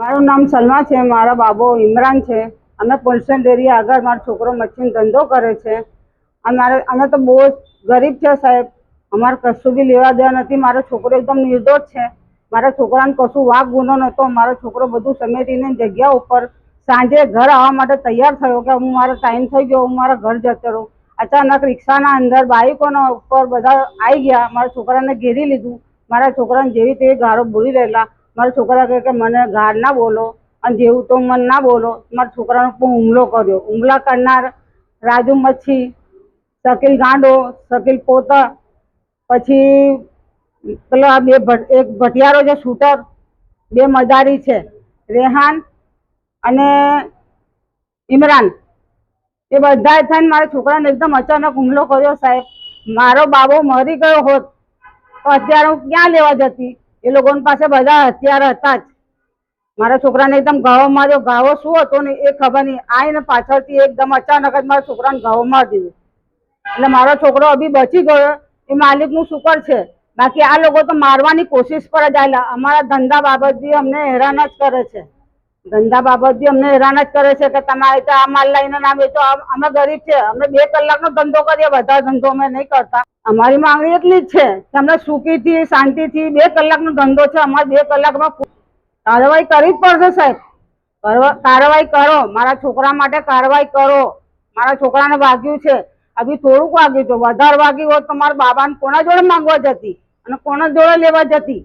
મારું નામ સલમા છે, મારા બાબો ઇમરાન છે અમે પોલ્સન ડેરી આગળ મારો છોકરો મચ્છીનો ધંધો કરે છે. અમારે, અમે તો બહુ ગરીબ છે સાહેબ. અમારે કશું બી લેવા દેવા નથી. મારો છોકરો એકદમ નિર્દોષ છે. મારા છોકરાને કશું વાઘ ગુનો નહોતો. મારો છોકરો બધું સમેટીને જગ્યા ઉપર સાંજે ઘર આવવા માટે તૈયાર થયો કે હું મારો ટાઈમ થઈ ગયો, હું મારા ઘર જતો રહું. અચાનક રિક્ષાના અંદર બાઈકોના ઉપર બધા આવી ગયા. મારા છોકરાને ઘેરી લીધું. મારા છોકરાને જેવી તેવી ગાળો બોલી રહેલા. મારા છોકરા કહે કે મને ગાળ ના બોલો અને જેવું તો મને ના બોલો. મારા છોકરાનો ઉપર હુમલો કર્યો. હુમલા કરનાર રાજુ મચ્છી, શકીલ ગાંડો, શકીલ પોતા પછી પેલો બે એક ભટિયારો છે, શૂટર, બે મદારી છે, રેહાન અને ઇમરાન. એ બધાએ થઈને મારા છોકરાને એકદમ અચાનક હુમલો કર્યો સાહેબ. મારો બાબો મરી ગયો હોત તો અત્યારે હું ક્યાં લેવા જતી? એ લોકોની પાસે બધા હથિયાર હતા જ. મારા છોકરાને એકદમ ઘાવો માર્યો. ઘાવો શું હતો ને એ ખબર નહીં. આઈને પાછળથી એકદમ અચાનક જ મારા છોકરાને ઘાવો મારી એટલે મારો છોકરો અભી બચી ગયો. એ માલિકનું શુકર છે. બાકી આ લોકો તો મારવાની કોશિશ પર જ આવેલા. અમારા ધંધા બાબત બી અમને હેરાન જ કરે છે. ધંધા બાબત બી અમને હેરાન જ કરે છે કે તમારે તો આ માલ લઈને ના તો અમે ગરીબ છે. અમે બે કલાકનો ધંધો કરીએ. બધા ધંધો અમે નહીં કરતા. અમારી માંગણી એટલી જ છે કે અમને સુખીથી, શાંતિથી બે કલાકનો ધંધો છે, અમારે બે કલાકમાં કાર્યવાહી કરવી જ પડશે સાહેબ. કાર્યવાહી કરો. મારા છોકરા માટે કાર્યવાહી કરો. મારા છોકરાને વાગ્યું છે. હજી થોડુંક વાગ્યું છે. વધારે વાગ્યું હોત તો મારા બાબાને કોના જોડે માંગવા જતી? અને કોના જોડે લેવા જતી?